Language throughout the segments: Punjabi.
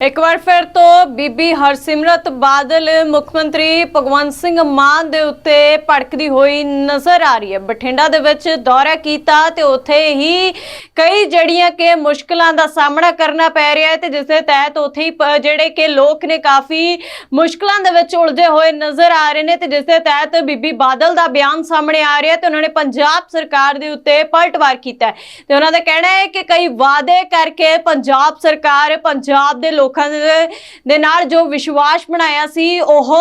ਇੱਕ ਵਾਰ ਫਿਰ ਤੋਂ ਬੀਬੀ ਹਰਸਿਮਰਤ ਬਾਦਲ ਮੁੱਖ ਮੰਤਰੀ ਭਗਵੰਤ ਸਿੰਘ ਮਾਨ ਦੇ ਉੱਤੇ ਭੜਕਦੀ ਹੋਈ ਨਜ਼ਰ ਆ ਰਹੀ ਹੈ। ਬਠਿੰਡਾ ਦੇ ਵਿੱਚ ਦੌਰਾ ਕੀਤਾ ਤੇ ਉੱਥੇ ਹੀ ਕਈ ਜੜੀਆਂ ਕਿ ਮੁਸ਼ਕਲਾਂ ਦਾ ਸਾਹਮਣਾ ਕਰਨਾ ਪੈ ਰਿਹਾ ਹੈ ਤੇ ਜਿਸ ਦੇ ਤਹਿਤ ਉੱਥੇ ਹੀ ਜਿਹੜੇ ਕਿ ਲੋਕ ਨੇ ਕਾਫੀ ਮੁਸ਼ਕਲਾਂ ਦੇ ਵਿੱਚ ਉਲਝੇ ਹੋਏ ਨਜ਼ਰ ਆ ਰਹੇ ਨੇ ਤੇ ਜਿਸ ਦੇ ਤਹਿਤ ਬੀਬੀ ਬਾਦਲ ਦਾ ਬਿਆਨ ਸਾਹਮਣੇ ਆ ਰਿਹਾ ਤੇ ਉਹਨਾਂ ਨੇ ਪੰਜਾਬ ਸਰਕਾਰ ਦੇ ਉੱਤੇ ਪਲਟਵਾਰ ਕੀਤਾ ਤੇ ਉਹਨਾਂ ਦਾ ਕਹਿਣਾ ਹੈ ਕਿ ਕਈ ਵਾਅਦੇ ਕਰਕੇ ਪੰਜਾਬ ਸਰਕਾਰ ਪੰਜਾਬ ਦੇ ਲੋਕ ਲੋਕਾਂ ਦੇ ਨਾਲ ਜੋ ਵਿਸ਼ਵਾਸ ਬਣਾਇਆ ਸੀ ਉਹ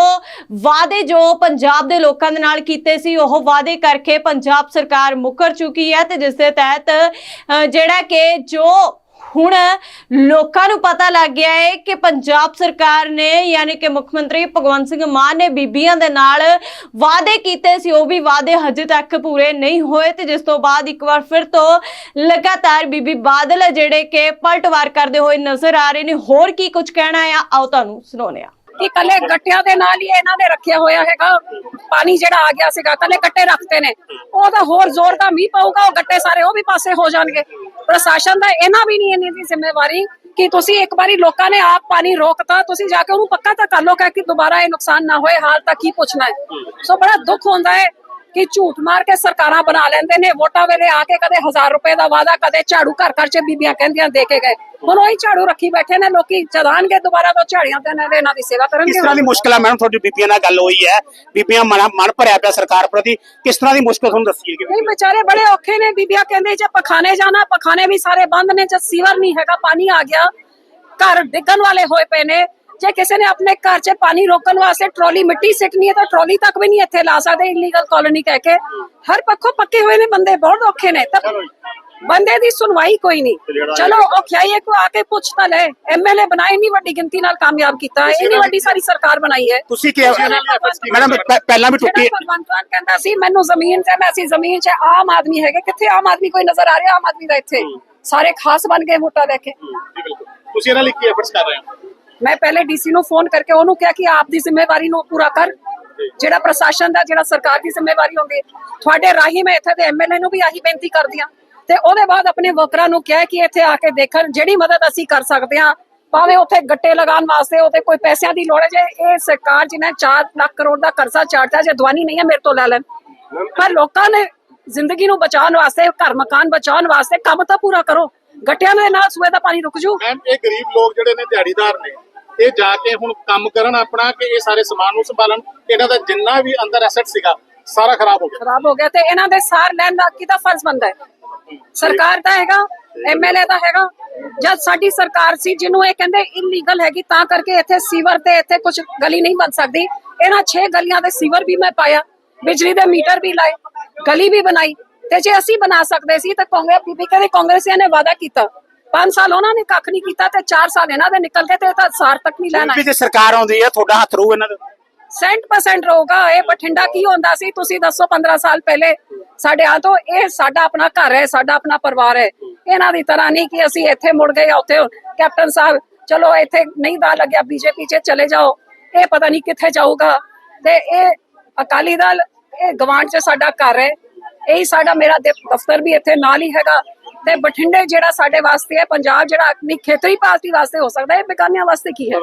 ਵਾਅਦੇ ਜੋ ਪੰਜਾਬ ਦੇ ਲੋਕਾਂ ਦੇ ਨਾਲ ਕੀਤੇ ਸੀ ਉਹ ਵਾਅਦੇ ਕਰਕੇ ਪੰਜਾਬ ਸਰਕਾਰ ਮੁਕਰ ਚੁੱਕੀ ਹੈ ਤੇ ਜਿਸ ਦੇ ਤਹਿਤ ਅ, ਜਿਹੜਾ ਕਿ ਜੋ ਹੁਣ ਲੋਕਾਂ ਨੂੰ ਪਤਾ ਲੱਗ ਗਿਆ ਹੈ ਕਿ ਪੰਜਾਬ ਸਰਕਾਰ ਨੇ, ਯਾਨੀ ਕਿ ਮੁੱਖ ਮੰਤਰੀ ਭਗਵੰਤ ਸਿੰਘ ਮਾਨ ਨੇ ਬੀਬੀਆਂ ਦੇ ਨਾਲ ਵਾਅਦੇ ਕੀਤੇ ਸੀ, ਉਹ ਵੀ ਵਾਅਦੇ ਹਜੇ ਤੱਕ ਪੂਰੇ ਨਹੀਂ ਹੋਏ ਤੇ ਜਿਸ ਤੋਂ ਬਾਅਦ ਇੱਕ ਵਾਰ ਫਿਰ ਤੋਂ ਲਗਾਤਾਰ ਬੀਬੀ ਬਾਦਲ ਜਿਹੜੇ ਕਿ ਪਲਟਵਾਰ ਕਰਦੇ ਹੋਏ ਨਜ਼ਰ ਆ ਰਹੇ ਨੇ, ਹੋਰ ਕੀ ਕੁਝ ਕਹਿਣਾ ਆ? ਆਓ ਤੁਹਾਨੂੰ ਸੁਣਾਉਂਦੇ ਆ ਕਿ ਕੱਲੇ ਗੱਟਿਆਂ ਦੇ ਨਾਲ ਹੀ ਇਹਨਾਂ ਨੇ ਰੱਖਿਆ ਹੋਇਆ ਹੈਗਾ, ਪਾਣੀ ਜਿਹੜਾ ਆ ਗਿਆ ਸੀਗਾ, ਕੱਲੇ ਗੱਟੇ ਰੱਖਦੇ ਨੇ। ਉਹਦਾ ਹੋਰ ਜ਼ੋਰ ਦਾ ਮੀਂਹ ਪਊਗਾ, ਉਹ ਗੱਟੇ ਸਾਰੇ ਉਹ ਵੀ ਪਾਸੇ ਹੋ ਜਾਣਗੇ। ਪ੍ਰਸ਼ਾਸਨ ਦਾ ਇਹਨਾਂ ਵੀ ਨਹੀਂ ਇੰਨੀ ਦੀ ਜ਼ਿੰਮੇਵਾਰੀ ਕਿ ਤੁਸੀਂ ਇੱਕ ਵਾਰੀ ਲੋਕਾਂ ਨੇ ਆਪ ਪਾਣੀ ਰੋਕਤਾ, ਤੁਸੀਂ ਜਾ ਕੇ ਉਹਨੂੰ ਪੱਕਾ ਤਾਂ ਕਰ ਲਓ ਕਿ ਦੁਬਾਰਾ ਇਹ ਨੁਕਸਾਨ ਨਾ ਹੋਏ, ਹਾਲ ਤੱਕ ਕੀ ਪੁੱਛਣਾ ਹੈ। ਸੋ ਬੜਾ ਦੁੱਖ ਹੁੰਦਾ ਹੈ ਕਿ ਝੂਠ ਮਾਰ ਕੇ ਸਰਕਾਰਾਂ ਬਣਾ ਲੈਂਦੇ ਨੇ ਵੋਟਾਂ ਵੇਲੇ ਆ ਕੇ ਕਦੇ 1000 ਰੁਪਏ ਦਾ ਵਾਅਦਾ ਕਦੇ ਝਾੜੂ ਘਰ ਘਰ ਚ ਬੀਬੀਆਂ ਕਹਿੰਦੀਆਂ ਦੇ ਕੇ ਗਏ। ਹੁਣ ਉਹੀ ਝਾੜੂ ਰੱਖੀ ਬੈਠੇ ਨੇ ਲੋਕੀ ਚਦਾਨਗੇ ਦੁਬਾਰਾ ਤੋਂ ਝਾੜੀਆਂ ਤੇ ਦੇ ਇਹਨਾਂ ਦੀ ਸੇਵਾ ਕਿਸ ਕਰਨਗੇ ਤਰ੍ਹਾਂ ਦੀ ਮੁਸ਼ਕਲ ਹੈ ਮੈਡਮ ਤੁਹਾਡੀ ਬੀਬੀਆਂ ਨਾਲ ਗੱਲ ਹੋਈ ਹੈ। ਬੀਬੀਆਂ ਮਨ ਮਨ ਭਰਿਆ ਪਿਆ ਸਰਕਾਰ ਪ੍ਰਤੀ। ਕਿਸ ਤਰ੍ਹਾਂ ਦੀ ਮੁਸ਼ਕਲ ਤੁਹਾਨੂੰ ਦੱਸੀਏ ਕਿ ਨਹੀਂ ਵਿਚਾਰੇ ਬੜੇ ਔਖੇ ਨੇ। ਬੀਬੀਆਂ ਕਹਿੰਦੇ ਜੇ ਪਖਾਨੇ ਜਾਣਾ ਪਖਾਨੇ ਵੀ ਸਾਰੇ ਬੰਦ ਨੇ ਜਦ ਸੀਵਰ ਨਹੀਂ ਹੈਗਾ ਪਾਣੀ ਆ ਗਿਆ। ਘਰ ਡਿੱਗਣ ਵਾਲੇ ਹੋਏ ਪਏ ਨੇ। ਜੇ ਕਿਸੇ ਨੇ ਆਪਣੇ ਘਰ 'ਚ ਪਾਣੀ ਰੋਕਣ ਵਾਸਤੇ ਟਰਾਲੀ ਮਿੱਟੀ ਸਿੱਟਣੀ ਹੈ ਤਾਂ ਟਰਾਲੀ ਤੱਕ ਵੀ ਨਹੀਂ ਇੱਥੇ ਲਾ ਸਕਦੇ ਇਲੀਗਲ ਕਾਲੋਨੀ ਕਹਿ ਕੇ। ਹਰ ਪੱਖੋਂ ਪੱਕੇ ਹੋਏ ਨੇ ਬੰਦੇ ਬਹੁਤ ਔਖੇ ਨੇ। ਤਾਂ ਬੰਦੇ ਦੀ ਸੁਣਵਾਈ ਕੋਈ ਨਹੀਂ। ਚਲੋ ਔਖਿਆਈ ਕੋ ਆ ਕੇ ਪੁੱਛ ਤਾਂ ਲੈ। ਐਮਐਲਏ ਬਣਾਏ ਇੰਨੀ ਵੱਡੀ ਗਿਣਤੀ ਨਾਲ ਕਾਮਯਾਬ ਕੀਤਾ। ਇੰਨੀ ਵੱਡੀ ਸਾਰੀ ਸਰਕਾਰ ਬਣਾਈ ਹੈ। ਤੁਸੀਂ ਕੀ ਮੈਡਮ ਪਹਿਲਾਂ ਵੀ ਟੁੱਟੀ ਜਿਹੜਾ ਭਗਵੰਤ ਮਾਨ ਕਹਿੰਦਾ ਸੀ ਮੈਨੂੰ ਜ਼ਮੀਨ ਤੇ ਮੈਂ ਅਸੀਂ ਜ਼ਮੀਨ 'ਚ ਆਮ ਆਦਮੀ ਹੈਗੇ। ਕਿੱਥੇ ਆਮ ਆਦਮੀ ਕੋਈ ਨਜ਼ਰ ਆ ਰਿਹਾ? ਆਮ ਆਦਮੀ ਦਾ ਇੱਥੇ। ਸਾਰੇ ਖਾਸ ਬਣ ਗਏ ਵੋਟਾਂ ਲੈ ਕੇ। ਤੁਸੀਂ ਇਹਨਾਂ ਲਈ ਕੀ ਐਫਰਟਸ ਕਰ ਰਹੇ ਹੋ? ਮੈਂ ਪਹਿਲੇ ਡੀਸੀ ਨੂੰ ਫੋਨ ਕਰਕੇ ਉਹਨੂੰ ਕਿਹਾ ਕਿ ਆਪ ਦੀ ਜ਼ਿੰਮੇਵਾਰੀ ਨੂੰ ਪੂਰਾ ਕਰ। ਜਿਹੜਾ ਪ੍ਰਸ਼ਾਸਨ ਦਾ, ਜਿਹੜਾ ਸਰਕਾਰ ਦੀ ਜ਼ਿੰਮੇਵਾਰੀ ਹੁੰਦੀ, ਤੁਹਾਡੇ ਰਾਹੀਂ ਮੈਂ ਇੱਥੇ ਦੇ ਐਮਐਲਏ ਨੂੰ ਵੀ ਆਹੀ ਬੇਨਤੀ ਕਰਦੀ ਹਾਂ। ਤੇ ਉਹਦੇ ਬਾਅਦ ਆਪਣੇ ਵਰਕਰਾਂ ਨੂੰ ਕਿਹਾ ਕਿ ਇੱਥੇ ਆ ਕੇ ਦੇਖਣ ਜਿਹੜੀ ਮਦਦ ਅਸੀਂ ਕਰ ਸਕਦੇ ਹਾਂ, ਭਾਵੇਂ ਉੱਥੇ ਗੱਟੇ ਲਗਾਉਣ ਵਾਸਤੇ ਉੱਥੇ ਕੋਈ ਪੈਸਿਆਂ ਦੀ ਲੋੜ ਹੈ ਜੇ ਇਹ ਸਰਕਾਰ ਜਿਹਨੇ 4 ਲੱਖ ਕਰੋੜ ਦਾ ਕਰਜ਼ਾ ਚਾੜਤਾ ਜੇ ਦਵਾਨੀ ਨਹੀਂ ਹੈ ਮੇਰੇ ਤੋਂ ਲੈ ਲੈਣ। ਪਰ ਲੋਕਾਂ ਨੇ ਜ਼ਿੰਦਗੀ ਨੂੰ ਬਚਾਉਣ ਵਾਸਤੇ, ਘਰ ਮਕਾਨ ਬਚਾਉਣ ਵਾਸਤੇ ਕੰਮ ਤਾਂ ਪੂਰਾ ਕਰੋ। ਗੱਟਿਆਂ ਦੇ ਨਾਲ ਸੂਏ ਦਾ ਪਾਣੀ ਰੁਕ ਜੂ। ਇਹ ਗਰੀਬ ਲੋਕ ਜਿਹੜੇ ਨੇ, ਦਿਹਾੜੀਦਾਰ ਨੇ ਇਹ ਜਾ ਕੇ ਹੁਣ ਕੰਮ ਕਰਨ ਆਪਣਾ ਕਿ ਇਹ ਸਾਰੇ ਸਮਾਨ ਨੂੰ ਸੰਭਾਲਣ, ਇਹਨਾਂ ਦਾ ਜਿੰਨਾ ਵੀ ਅੰਦਰ ਐਸੈਟ ਸੀਗਾ, ਸਾਰਾ ਖਰਾਬ ਹੋ ਗਿਆ। ਖਰਾਬ ਹੋ ਗਿਆ ਤੇ ਇਹਨਾਂ ਦੇ ਸਾਰ ਲੈਣ ਦਾ ਕਿਹਦਾ ਫਰਜ਼ ਬੰਦਾ ਹੈ? ਸਰਕਾਰ ਦਾ ਹੈਗਾ ਐਮਐਲਏ ਦਾ ਹੈਗਾ। ਜਦ ਸਾਡੀ ਸਰਕਾਰ ਸੀ, ਜਿਹਨੂੰ ਇਹ ਕਹਿੰਦੇ ਇਲੀਗਲ ਹੈਗੀ, ਤਾਂ ਕਰਕੇ ਇੱਥੇ ਸੀਵਰ ਤੇ ਇੱਥੇ ਕੁਝ ਗਲੀ ਨਹੀਂ ਬਣ ਸਕਦੀ। ਇਹਨਾਂ 6 ਗਲੀਆਂ ਦੇ ਸੀਵਰ ਵੀ ਮੈਂ ਪਾਇਆ, ਬਿਜਲੀ ਦੇ ਮੀਟਰ ਵੀ ਲਾਏ, ਗਲੀ ਵੀ ਬਣਾਈ। ਤੇ ਜੇ ਅਸੀਂ ਬਣਾ ਸਕਦੇ ਸੀ, ਤਾਂ ਕਾਂਗਰਸ ਬੀਬੀ ਕਹਿੰਦੇ ਕਾਂਗਰਸੀਆਂ ਨੇ ਵਾਅਦਾ ਕੀਤਾ। 5 ਸਾਲ ਉਹਨਾਂ ਨੇ ਕੱਖ ਨਹੀਂ ਕੀਤਾ ਤੇ 4 ਸਾਲ ਇਹਨਾਂ ਦੇ ਨਿਕਲ ਗਏ ਤੇ ਇਹ ਤਾਂ ਸਾਰ ਤੱਕ ਨਹੀਂ ਲੈਣਾ ਵੀ ਜੇ ਸਰਕਾਰ ਆਉਂਦੀ ਹੈ ਤੁਹਾਡਾ ਹੱਥ ਰਹੂ ਇਹਨਾਂ ਦੇ? ਸੈਂਟ ਪਰਸੈਂਟ ਰਹੂਗਾ ਇਹ ਬਠਿੰਡਾ ਕੀ ਹੁੰਦਾ ਸੀ? ਤੁਸੀਂ ਦੱਸੋ 15 ਸਾਲ ਪਹਿਲੇ ਸਾਡੇ ਆ ਤੋਂ ਇਹ ਸਾਡਾ ਆਪਣਾ ਘਰ ਹੈ ਸਾਡਾ ਆਪਣਾ ਪਰਿਵਾਰ ਹੈ। ਇਹਨਾਂ ਦੀ ਤਰ੍ਹਾਂ ਨਹੀਂ ਕਿ ਅਸੀਂ ਇੱਥੇ ਮੁੜ ਗਏ ਜਾਂ ਉੱਥੇ ਕੈਪਟਨ ਸਾਹਿਬ ਚਲੋ ਇੱਥੇ ਨਹੀਂ ਦਾ ਲੱਗਿਆ ਬੀਜੇਪੀ 'ਚ ਚਲੇ ਜਾਓ। ਇਹ ਪਤਾ ਨਹੀਂ ਕਿੱਥੇ ਜਾਊਗਾ। ਤੇ ਇਹ ਅਕਾਲੀ ਦਲ ਇਹ ਗਵਾਂਢ 'ਚ ਸਾਡਾ ਘਰ ਹੈ। ਇਹੀ ਸਾਡਾ ਮੇਰਾ ਦਫ਼ਤਰ ਵੀ ਇੱਥੇ ਨਾਲ ਹੀ ਹੈਗਾ। ਤੇ ਬਠਿੰਡੇ ਜਿਹੜਾ ਸਾਡੇ ਵਾਸਤੇ ਹੈ, ਪੰਜਾਬ ਜਿਹੜਾ ਆਪਣੀ ਖੇਤਰੀ ਪਾਰਟੀ ਵਾਸਤੇ ਹੋ ਸਕਦਾ ਹੈ ਬੇਗਾਨਿਆਂ ਵਾਸਤੇ ਕੀ ਹੈ?